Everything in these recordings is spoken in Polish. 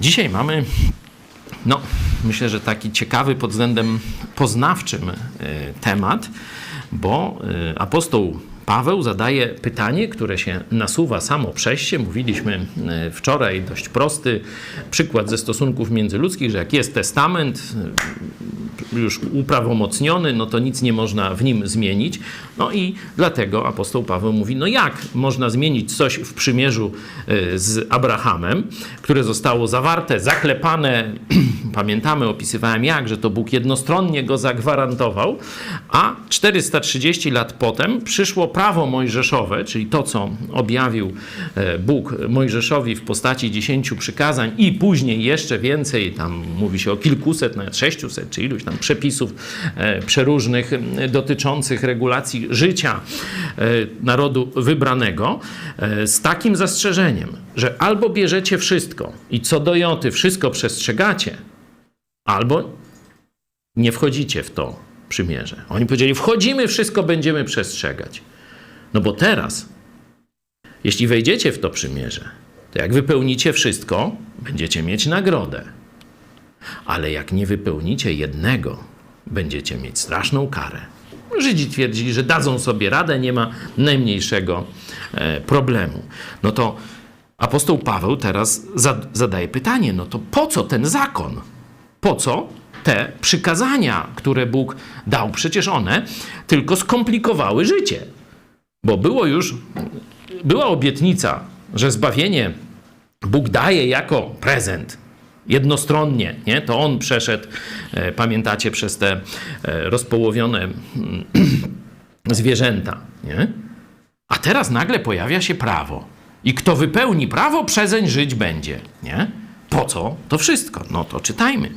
Dzisiaj mamy, no, myślę, że taki ciekawy pod względem poznawczym e, temat, bo e, apostoł Paweł zadaje pytanie, które się nasuwa samo przez się. Mówiliśmy e, wczoraj dość prosty przykład ze stosunków międzyludzkich, że jak jest testament już uprawomocniony, no to nic nie można w nim zmienić. No i dlatego apostoł Paweł mówi, no jak można zmienić coś w przymierzu e, z Abrahamem, które zostało zawarte, zaklepane, pamiętamy, opisywałem jak, że to Bóg jednostronnie go zagwarantował, a 430 lat potem przyszło prawo mojżeszowe, czyli to, co objawił e, Bóg Mojżeszowi w postaci dziesięciu przykazań i później jeszcze więcej, tam mówi się o kilkuset, nawet sześciuset, czy iluś przepisów e, przeróżnych e, dotyczących regulacji życia narodu wybranego, z takim zastrzeżeniem, że albo bierzecie wszystko i co do joty wszystko przestrzegacie, albo nie wchodzicie w to przymierze. Oni powiedzieli: Wchodzimy, wszystko będziemy przestrzegać. No bo teraz, jeśli wejdziecie w to przymierze, to jak wypełnicie wszystko, będziecie mieć nagrodę. Ale jak nie wypełnicie jednego, będziecie mieć straszną karę. Żydzi twierdzili, że dadzą sobie radę, nie ma najmniejszego e, problemu. No to apostoł Paweł teraz zadaje pytanie: no to po co ten zakon? Po co te przykazania, które Bóg dał? Przecież one tylko skomplikowały życie. Bo było już, była obietnica, że zbawienie Bóg daje jako prezent. Jednostronnie, nie? To on przeszedł, e, pamiętacie, przez te e, rozpołowione mm, zwierzęta, nie? A teraz nagle pojawia się prawo. I kto wypełni prawo, przezeń żyć będzie, nie? Po co to wszystko? No to czytajmy.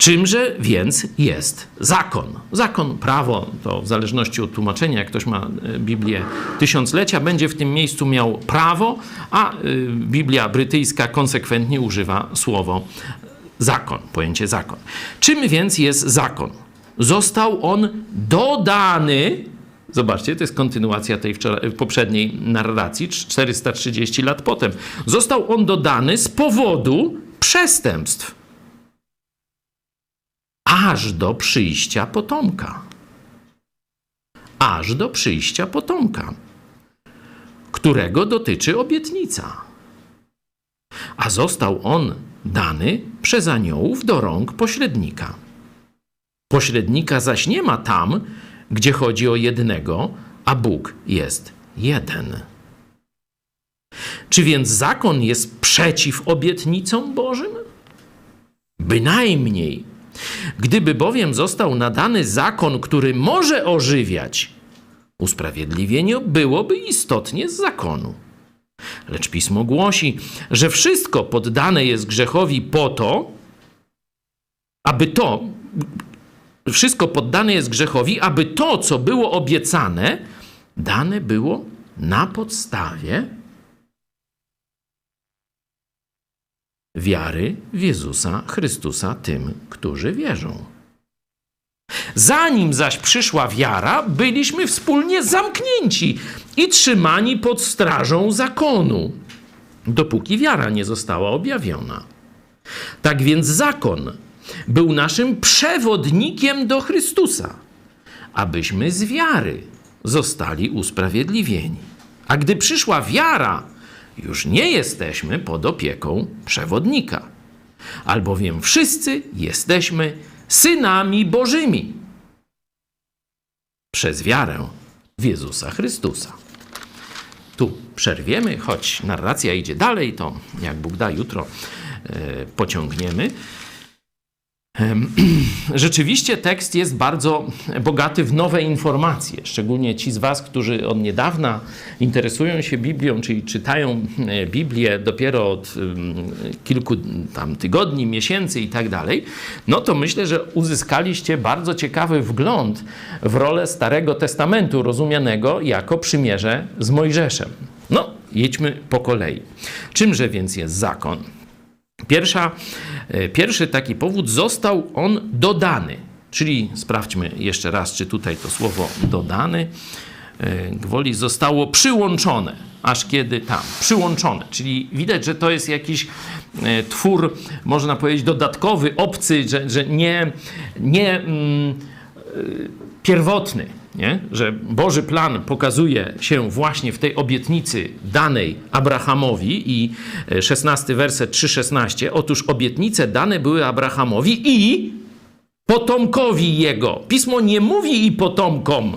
Czymże więc jest zakon? Zakon, prawo, to w zależności od tłumaczenia, jak ktoś ma e, Biblię tysiąclecia, będzie w tym miejscu miał prawo, a e, Biblia brytyjska konsekwentnie używa słowo zakon, pojęcie zakon. Czym więc jest zakon? Został on dodany Zobaczcie, to jest kontynuacja tej poprzedniej narracji, 430 lat potem. Został on dodany z powodu przestępstw aż do przyjścia potomka. Aż do przyjścia potomka, którego dotyczy obietnica. A został on dany przez aniołów do rąk pośrednika. Pośrednika zaś nie ma tam, gdzie chodzi o jednego, a Bóg jest jeden. Czy więc zakon jest przeciw obietnicom Bożym? Bynajmniej Gdyby bowiem został nadany zakon, który może ożywiać, usprawiedliwienie byłoby istotnie z zakonu. Lecz pismo głosi, że wszystko poddane jest grzechowi po to, aby to, wszystko poddane jest grzechowi, aby to, co było obiecane, dane było na podstawie wiary w Jezusa Chrystusa tym, którzy wierzą. Zanim zaś przyszła wiara, byliśmy wspólnie zamknięci i trzymani pod strażą zakonu, dopóki wiara nie została objawiona. Tak więc zakon był naszym przewodnikiem do Chrystusa, abyśmy z wiary zostali usprawiedliwieni. A gdy przyszła wiara, już nie jesteśmy pod opieką przewodnika, albowiem wszyscy jesteśmy synami Bożymi przez wiarę w Jezusa Chrystusa. Tu przerwiemy, choć narracja idzie dalej, to jak Bóg da, jutro e, pociągniemy. Rzeczywiście tekst jest bardzo bogaty w nowe informacje, szczególnie ci z Was, którzy od niedawna interesują się Biblią, czyli czytają e, Biblię dopiero od kilku tam tygodni, miesięcy i tak dalej, no to myślę, że uzyskaliście bardzo ciekawy wgląd w rolę Starego Testamentu, rozumianego jako przymierze z Mojżeszem. No, jedźmy po kolei. Czymże więc jest zakon? Pierwsza, e, pierwszy taki powód został on dodany. Czyli sprawdźmy jeszcze raz, czy tutaj to słowo dodany e, gwoli zostało przyłączone. aż kiedy tam, przyłączone, czyli widać, że to jest jakiś e, twór, można powiedzieć, dodatkowy, obcy, że, że nie, nie mm, pierwotny, nie? że Boży plan pokazuje się właśnie w tej obietnicy danej Abrahamowi i 16 werset 3,16. Otóż obietnice dane były Abrahamowi i potomkowi jego. Pismo nie mówi i potomkom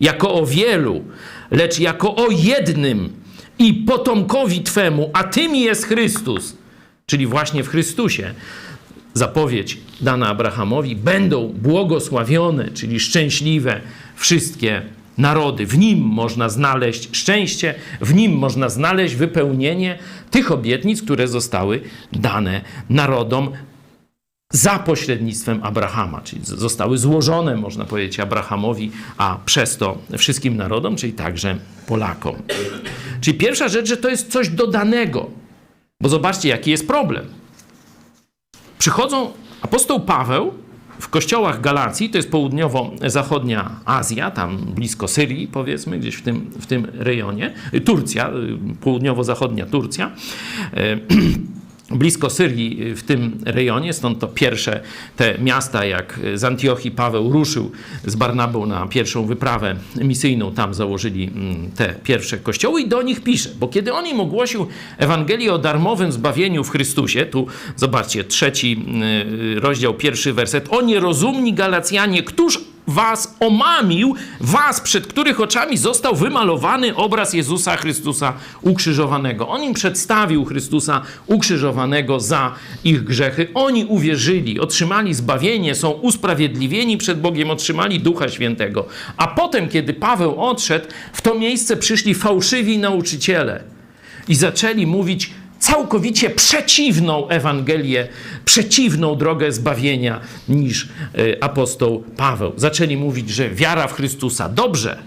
jako o wielu, lecz jako o jednym i potomkowi Twemu, a tym jest Chrystus. Czyli właśnie w Chrystusie zapowiedź dana Abrahamowi, będą błogosławione, czyli szczęśliwe wszystkie narody. W nim można znaleźć szczęście, w nim można znaleźć wypełnienie tych obietnic, które zostały dane narodom za pośrednictwem Abrahama, czyli zostały złożone, można powiedzieć, Abrahamowi, a przez to wszystkim narodom, czyli także Polakom. Czyli pierwsza rzecz, że to jest coś dodanego, bo zobaczcie, jaki jest problem. Przychodzą apostoł Paweł w kościołach Galacji, to jest południowo-zachodnia Azja, tam blisko Syrii, powiedzmy, gdzieś w tym, w tym rejonie, Turcja, południowo-zachodnia Turcja. blisko Syrii w tym rejonie, stąd to pierwsze te miasta, jak z Antiochii Paweł ruszył z Barnabą na pierwszą wyprawę misyjną, tam założyli mm, te pierwsze kościoły i do nich pisze, bo kiedy on im ogłosił Ewangelię o darmowym zbawieniu w Chrystusie, tu zobaczcie, trzeci y, rozdział, pierwszy werset, o nierozumni Galacjanie, któż was omamił, was, przed których oczami został wymalowany obraz Jezusa Chrystusa ukrzyżowanego. On im przedstawił Chrystusa ukrzyżowanego za ich grzechy. Oni uwierzyli, otrzymali zbawienie, są usprawiedliwieni przed Bogiem, otrzymali Ducha Świętego. A potem, kiedy Paweł odszedł, w to miejsce przyszli fałszywi nauczyciele i zaczęli mówić, całkowicie przeciwną Ewangelię, przeciwną drogę zbawienia niż e, apostoł Paweł. Zaczęli mówić, że wiara w Chrystusa dobrze,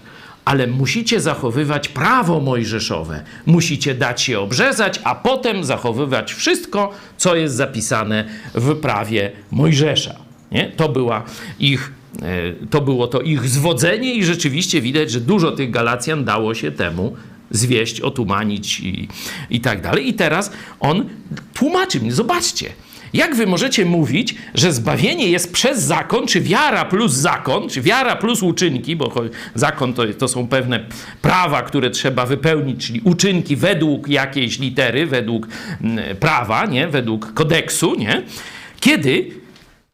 ale musicie zachowywać prawo mojżeszowe. Musicie dać się obrzezać, a potem zachowywać wszystko, co jest zapisane w prawie Mojżesza. Nie? To była ich e, to było to ich zwodzenie i rzeczywiście widać, że dużo tych Galacjan dało się temu zwieść, otumanić i, i tak dalej. I teraz on tłumaczy mi, zobaczcie, jak wy możecie mówić, że zbawienie jest przez zakon, czy wiara plus zakon, czy wiara plus uczynki, bo zakon to, to są pewne prawa, które trzeba wypełnić, czyli uczynki według jakiejś litery, według mm, prawa, nie? według kodeksu, nie? kiedy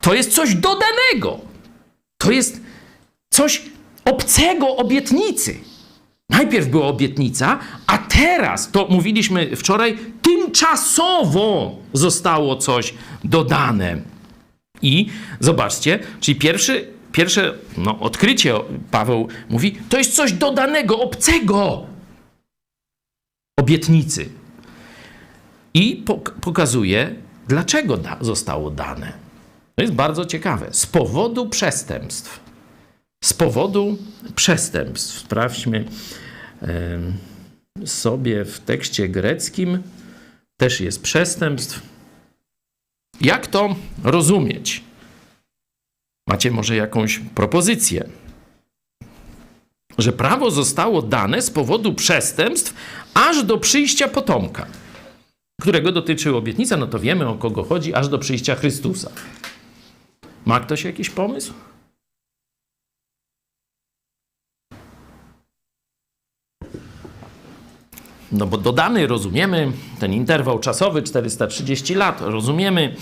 to jest coś dodanego. To jest coś obcego obietnicy. Najpierw była obietnica, a teraz, to mówiliśmy wczoraj, tymczasowo zostało coś dodane. I zobaczcie, czyli pierwszy, pierwsze no, odkrycie, Paweł mówi, to jest coś dodanego, obcego obietnicy. I pokazuje, dlaczego da, zostało dane. To jest bardzo ciekawe. Z powodu przestępstw z powodu przestępstw. Sprawdźmy sobie w tekście greckim, też jest przestępstw. Jak to rozumieć? Macie może jakąś propozycję? Że prawo zostało dane z powodu przestępstw aż do przyjścia potomka, którego dotyczy obietnica, no to wiemy o kogo chodzi, aż do przyjścia Chrystusa. Ma ktoś jakiś pomysł? No bo dodany, rozumiemy, ten interwał czasowy 430 lat, rozumiemy,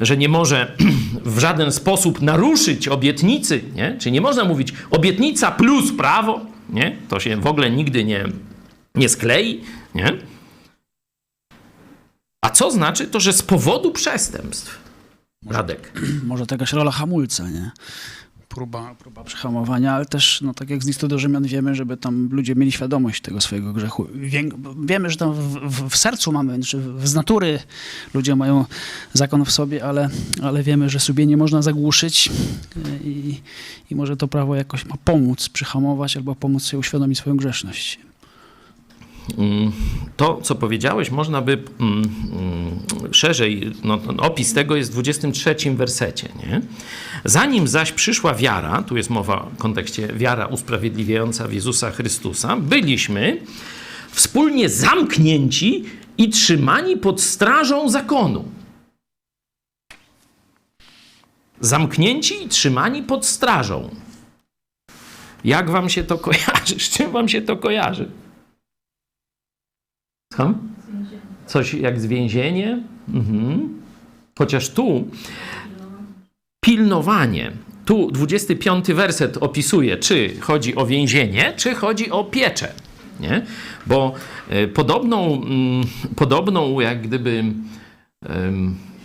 że nie może w żaden sposób naruszyć obietnicy, nie? Czyli nie można mówić obietnica plus prawo, nie? To się w ogóle nigdy nie, nie sklei, nie? A co znaczy to, że z powodu przestępstw? Radek. Może to jakaś rola hamulca, nie? Próba, próba przehamowania, ale też, no, tak jak z listu do Rzymian wiemy, żeby tam ludzie mieli świadomość tego swojego grzechu. Wie, wiemy, że tam w, w, w, sercu mamy, znaczy z natury ludzie mają zakon w sobie, ale, ale wiemy, że sobie nie można zagłuszyć i, i może to prawo jakoś ma pomóc przyhamować albo pomóc sobie uświadomić swoją grzeszność. To, co powiedziałeś, można by mm, mm, szerzej, no, opis tego jest w 23 wersecie. Nie? Zanim zaś przyszła wiara, tu jest mowa w kontekście wiara usprawiedliwiająca w Jezusa Chrystusa, byliśmy wspólnie zamknięci i trzymani pod strażą zakonu. Zamknięci i trzymani pod strażą. Jak wam się to kojarzy? Z czym wam się to kojarzy? Słucham? Coś jak z więzienie? Mhm. Chociaż tu pilnowanie. Tu 25 werset opisuje, czy chodzi o więzienie, czy chodzi o pieczę. Nie? Bo e, podobną, mm, podobną jak gdyby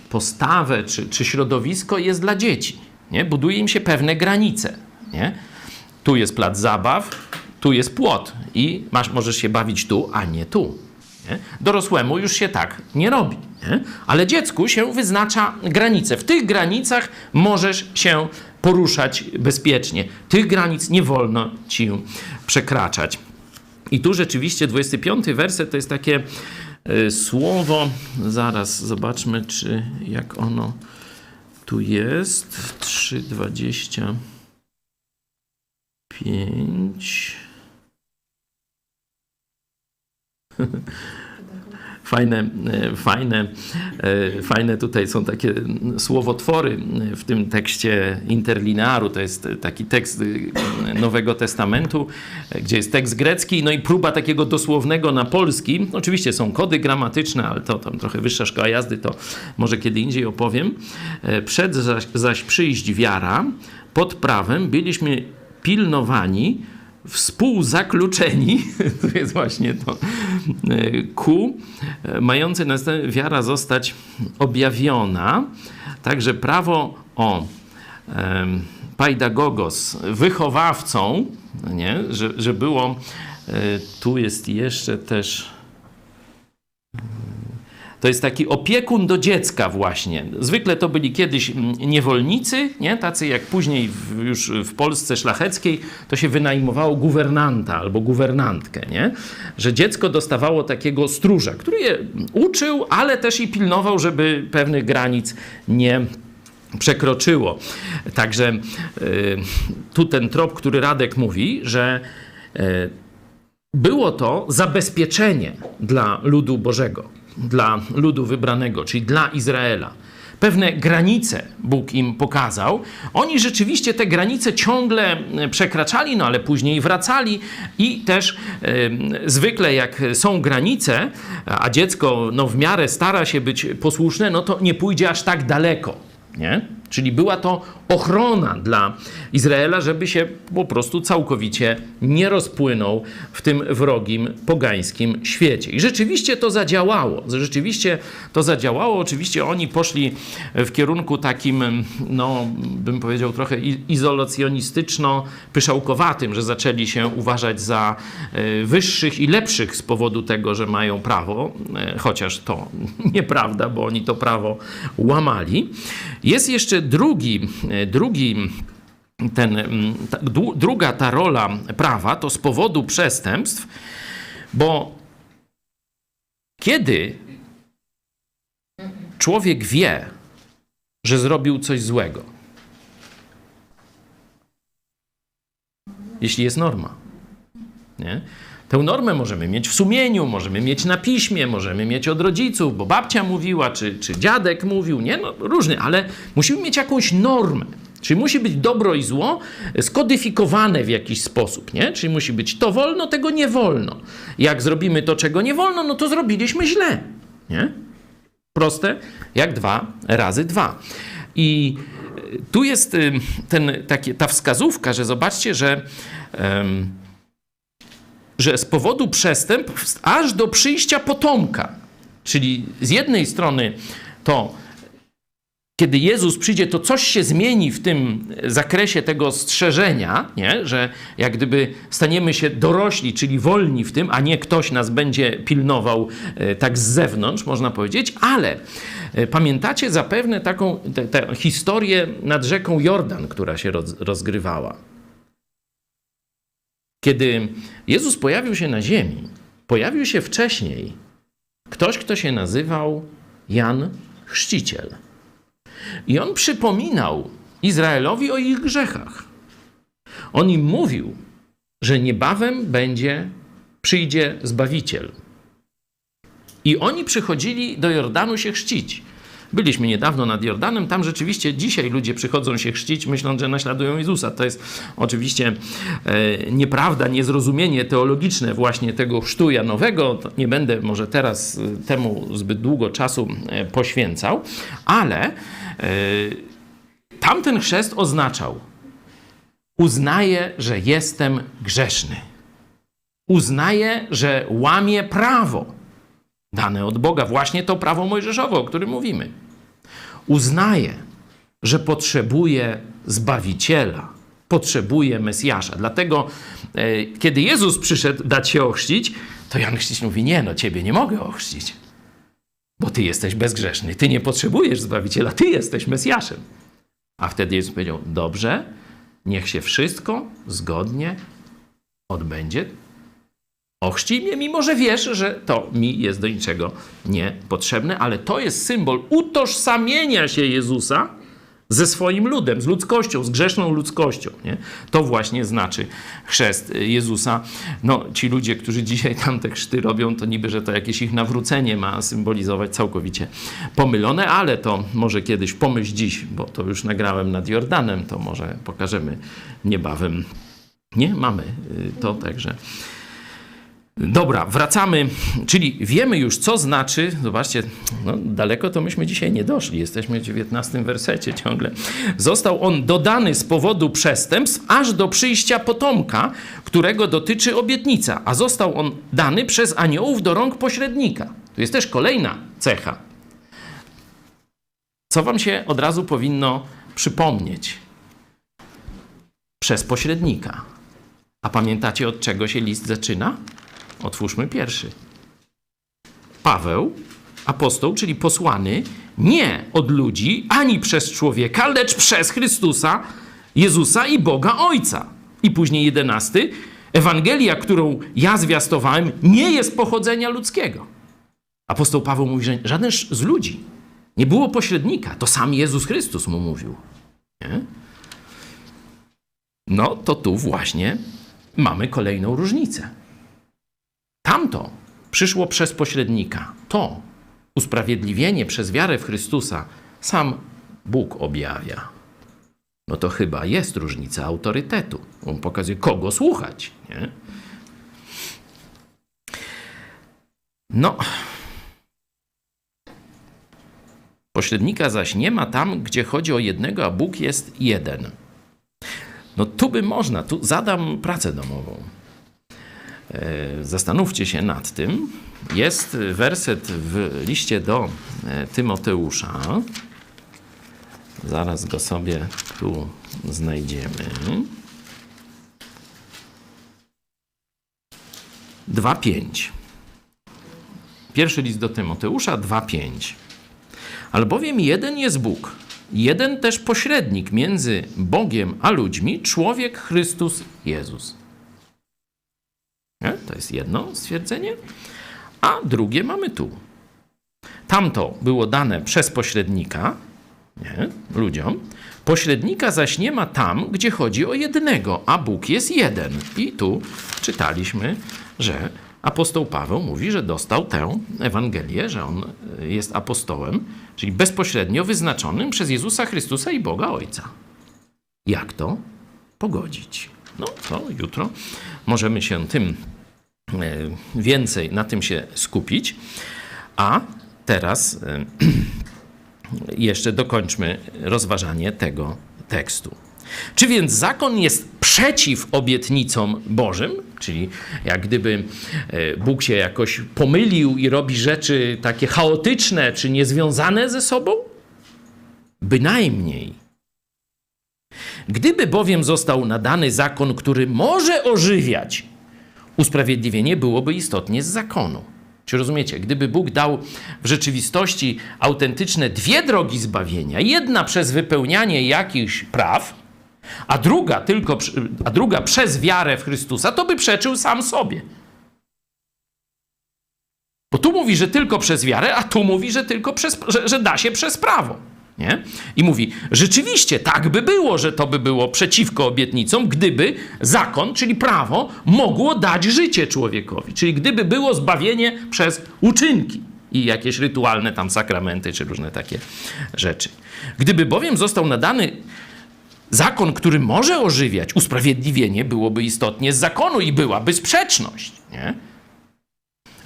postawę czy, czy środowisko jest dla dzieci. Nie? Buduje im się pewne granice. Nie? Tu jest plac zabaw, tu jest płot i masz, możesz się bawić tu, a nie tu. Dorosłemu już się tak nie robi. Nie? Ale dziecku się wyznacza granice. W tych granicach możesz się poruszać bezpiecznie. Tych granic nie wolno ci przekraczać. I tu rzeczywiście 25 werset to jest takie y, słowo. Zaraz zobaczmy, czy jak ono tu jest. 3,25. Fajne, e, fajne, e, fajne tutaj są takie słowotwory w tym tekście interlinearu. To jest taki tekst e, Nowego Testamentu, gdzie jest tekst grecki, no i próba takiego dosłownego na polski. Oczywiście są kody gramatyczne, ale to tam trochę wyższa szkoła jazdy, to może kiedy indziej opowiem. Przed zaś, zaś przyjść wiara, pod prawem byliśmy pilnowani, współzakluczeni, to jest właśnie to, e, ku, e, mający następnie wiara zostać objawiona. Także prawo o paidagogos, wychowawcą, nie? Że, że było, e, tu jest jeszcze też to jest taki opiekun do dziecka właśnie. Zwykle to byli kiedyś mm, niewolnicy, nie? tacy jak później w, już w Polsce szlacheckiej to się wynajmowało guwernanta albo guwernantkę, nie? że dziecko dostawało takiego stróża, który je uczył, ale też i pilnował, żeby pewnych granic nie przekroczyło. Także y, tu ten trop, który Radek mówi, że y, było to zabezpieczenie dla ludu Bożego dla ludu wybranego, czyli dla Izraela. Pewne granice Bóg im pokazał. Oni rzeczywiście te granice ciągle przekraczali, no ale później wracali i też e, zwykle jak są granice, a dziecko no, w miarę stara się być posłuszne, no to nie pójdzie aż tak daleko. Nie? Czyli była to ochrona dla Izraela, żeby się po prostu całkowicie nie rozpłynął w tym wrogim, pogańskim świecie. I rzeczywiście to zadziałało. Rzeczywiście to zadziałało. Oczywiście oni poszli w kierunku takim, no, bym powiedział, trochę izolacjonistyczno-pyszałkowatym, że zaczęli się uważać za e, wyższych i lepszych z powodu tego, że mają prawo, e, chociaż to nieprawda, bo oni to prawo łamali. Jest jeszcze drugi, drugi ten, ta, druga ta rola prawa to z powodu przestępstw, bo kiedy człowiek wie, że zrobił coś złego, jeśli jest norma, nie? Tę normę możemy mieć w sumieniu, możemy mieć na piśmie, możemy mieć od rodziców, bo babcia mówiła, czy, czy dziadek mówił, nie? No, różny, ale musimy mieć jakąś normę. Czyli musi być dobro i zło skodyfikowane w jakiś sposób, nie? Czyli musi być to wolno, tego nie wolno. Jak zrobimy to, czego nie wolno, no to zrobiliśmy źle, nie? Proste jak dwa razy dwa. I tu jest ten, taki, ta wskazówka, że zobaczcie, że... Um, że z powodu przestępstw aż do przyjścia potomka. Czyli z jednej strony to, kiedy Jezus przyjdzie, to coś się zmieni w tym zakresie tego strzeżenia, nie? że jak gdyby staniemy się dorośli, czyli wolni w tym, a nie ktoś nas będzie pilnował e, tak z zewnątrz, można powiedzieć, ale e, pamiętacie zapewne taką historię nad rzeką Jordan, która się roz, rozgrywała. Kiedy Jezus pojawił się na ziemi, pojawił się wcześniej ktoś, kto się nazywał Jan Chrzciciel. I on przypominał Izraelowi o ich grzechach. On im mówił, że niebawem będzie przyjdzie Zbawiciel. I oni przychodzili do Jordanu się chrzcić. Byliśmy niedawno nad Jordanem, tam rzeczywiście dzisiaj ludzie przychodzą się chrzcić, myśląc, że naśladują Jezusa. To jest oczywiście e, nieprawda, niezrozumienie teologiczne właśnie tego chrztu Janowego. Nie będę może teraz e, temu zbyt długo czasu e, poświęcał, ale e, tamten chrzest oznaczał uznaję, że jestem grzeszny. Uznaję, że łamię prawo dane od Boga, właśnie to prawo mojżeszowe, o którym mówimy. Uznaję, że potrzebuję Zbawiciela, potrzebuję Mesjasza. Dlatego, e, kiedy Jezus przyszedł dać się ochrzcić, to Jan Chrzciciel mówi, nie no, ciebie nie mogę ochrzcić, bo ty jesteś bezgrzeszny, ty nie potrzebujesz Zbawiciela, ty jesteś Mesjaszem. A wtedy Jezus powiedział, dobrze, niech się wszystko zgodnie odbędzie Ochrzcij mnie, mimo że wiesz, że to mi jest do niczego niepotrzebne, ale to jest symbol utożsamienia się Jezusa ze swoim ludem, z ludzkością, z grzeszną ludzkością. Nie? To właśnie znaczy chrzest Jezusa. No, ci ludzie, którzy dzisiaj tam te chrzty robią, to niby, że to jakieś ich nawrócenie ma symbolizować całkowicie pomylone, ale to może kiedyś pomyśl dziś, bo to już nagrałem nad Jordanem, to może pokażemy niebawem. Nie, mamy y, to także. Dobra, wracamy, czyli wiemy już, co znaczy, zobaczcie, no, daleko to myśmy dzisiaj nie doszli, jesteśmy w 19 wersecie ciągle. Został on dodany z powodu przestępstw aż do przyjścia potomka, którego dotyczy obietnica, a został on dany przez aniołów do rąk pośrednika. Tu jest też kolejna cecha. Co wam się od razu powinno przypomnieć? Przez pośrednika. A pamiętacie, od czego się list zaczyna? Otwórzmy pierwszy. Paweł, apostoł, czyli posłany nie od ludzi, ani przez człowieka, lecz przez Chrystusa, Jezusa i Boga Ojca. I później jedenasty. Ewangelia, którą ja zwiastowałem, nie jest pochodzenia ludzkiego. Apostoł Paweł mówi, że żaden z ludzi. Nie było pośrednika. To sam Jezus Chrystus mu mówił. Nie? No to tu właśnie mamy kolejną różnicę. Tamto przyszło przez pośrednika. To usprawiedliwienie przez wiarę w Chrystusa sam Bóg objawia. No to chyba jest różnica autorytetu. On pokazuje, kogo słuchać. Nie? No. Pośrednika zaś nie ma tam, gdzie chodzi o jednego, a Bóg jest jeden. No tu by można, tu zadam pracę domową. E, Zastanówcie się nad tym. Jest werset w liście do e, Tymoteusza. Zaraz go sobie tu znajdziemy. 2:5. Pierwszy list do Tymoteusza 2:5. Albowiem jeden jest Bóg, jeden też pośrednik między Bogiem a ludźmi, człowiek Chrystus Jezus. Nie? To jest jedno stwierdzenie. A drugie mamy tu. Tamto było dane przez pośrednika, nie? ludziom. Pośrednika zaś nie ma tam, gdzie chodzi o jednego, a Bóg jest jeden. I tu czytaliśmy, że apostoł Paweł mówi, że dostał tę Ewangelię, że on jest apostołem, czyli bezpośrednio wyznaczonym przez Jezusa Chrystusa i Boga Ojca. Jak to pogodzić? No to jutro możemy się tym e, więcej na tym się skupić. A teraz e, jeszcze dokończmy rozważanie tego tekstu. Czy więc zakon jest przeciw obietnicom Bożym? Czyli jak gdyby e, Bóg się jakoś pomylił i robi rzeczy takie chaotyczne czy niezwiązane ze sobą? Bynajmniej. Gdyby bowiem został nadany zakon, który może ożywiać, usprawiedliwienie byłoby istotnie z zakonu. Czy rozumiecie? Gdyby Bóg dał w rzeczywistości autentyczne dwie drogi zbawienia, jedna przez wypełnianie jakichś praw, a druga tylko, a druga przez wiarę w Chrystusa, to by przeczył sam sobie. Bo tu mówi, że tylko przez wiarę, a tu mówi, że tylko przez, że, że da się przez prawo. Nie? I mówi, rzeczywiście tak by było, że to by było przeciwko obietnicom, gdyby zakon, czyli prawo, mogło dać życie człowiekowi. Czyli gdyby było zbawienie przez uczynki i jakieś rytualne tam sakramenty, czy różne takie rzeczy. Gdyby bowiem został nadany zakon, który może ożywiać, usprawiedliwienie byłoby istotnie z zakonu i byłaby sprzeczność. Nie?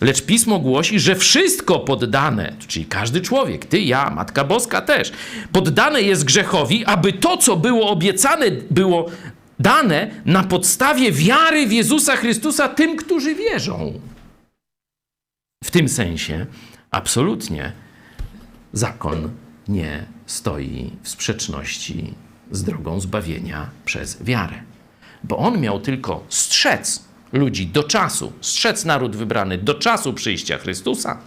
Lecz pismo głosi, że wszystko poddane, czyli każdy człowiek, ty, ja, Matka Boska też, poddane jest grzechowi, aby to, co było obiecane, było dane na podstawie wiary w Jezusa Chrystusa tym, którzy wierzą. W tym sensie absolutnie zakon nie stoi w sprzeczności z drogą zbawienia przez wiarę. Bo on miał tylko strzec ludzi do czasu, strzec naród wybrany do czasu przyjścia Chrystusa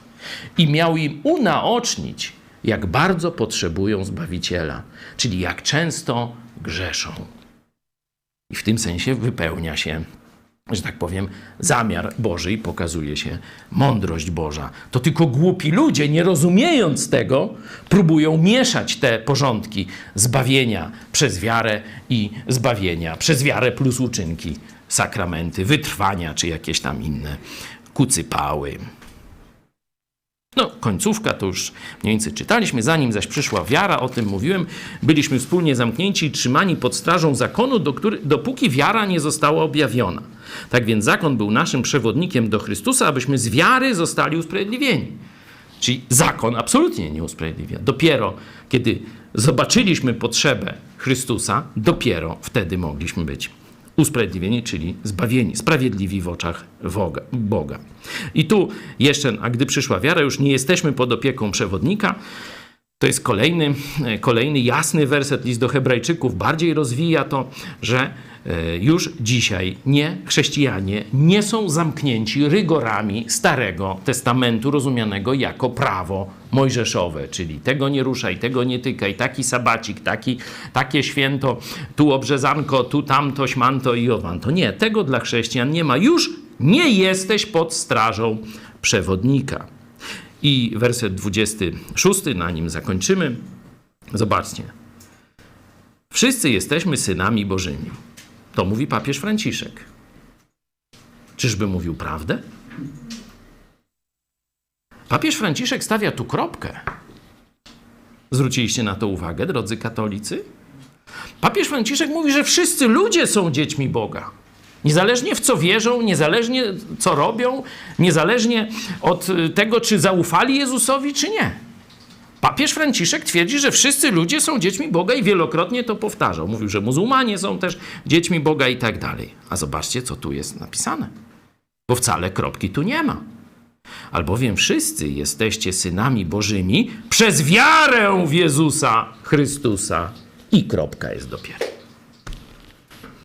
i miał im unaocznić, jak bardzo potrzebują Zbawiciela, czyli jak często grzeszą. I w tym sensie wypełnia się że tak powiem, zamiar Boży i pokazuje się mądrość Boża. To tylko głupi ludzie, nie rozumiejąc tego, próbują mieszać te porządki zbawienia przez wiarę i zbawienia przez wiarę plus uczynki, sakramenty, wytrwania czy jakieś tam inne kucypały. No, końcówka to już mniej więcej czytaliśmy. Zanim zaś przyszła wiara, o tym mówiłem, byliśmy wspólnie zamknięci i trzymani pod strażą zakonu, do który, dopóki wiara nie została objawiona. Tak więc zakon był naszym przewodnikiem do Chrystusa, abyśmy z wiary zostali usprawiedliwieni. Czyli zakon absolutnie nie usprawiedliwia. Dopiero kiedy zobaczyliśmy potrzebę Chrystusa, dopiero wtedy mogliśmy być usprawiedliwieni, czyli zbawieni, sprawiedliwi w oczach Boga. I tu jeszcze, a gdy przyszła wiara, już nie jesteśmy pod opieką przewodnika. To jest kolejny, kolejny jasny werset, list do Hebrajczyków bardziej rozwija to, że już dzisiaj nie chrześcijanie nie są zamknięci rygorami Starego Testamentu, rozumianego jako prawo mojżeszowe, czyli tego nie ruszaj, tego nie tykaj, taki sabacik, taki, takie święto, tu obrzezanko, tu tamto, śmanto i owanto. Nie, tego dla chrześcijan nie ma. Już nie jesteś pod strażą przewodnika. I werset 26, na nim zakończymy. Zobaczcie. Wszyscy jesteśmy synami Bożymi. To mówi papież Franciszek. Czyżby mówił prawdę? Papież Franciszek stawia tu kropkę. Zwróciliście na to uwagę, drodzy katolicy? Papież Franciszek mówi, że wszyscy ludzie są dziećmi Boga. Niezależnie w co wierzą, niezależnie co robią, niezależnie od tego, czy zaufali Jezusowi, czy nie. Papież Franciszek twierdzi, że wszyscy ludzie są dziećmi Boga i wielokrotnie to powtarzał. Mówił, że muzułmanie są też dziećmi Boga i tak dalej. A zobaczcie, co tu jest napisane. Bo wcale kropki tu nie ma. Albowiem wszyscy jesteście synami Bożymi przez wiarę w Jezusa Chrystusa. I kropka jest dopiero.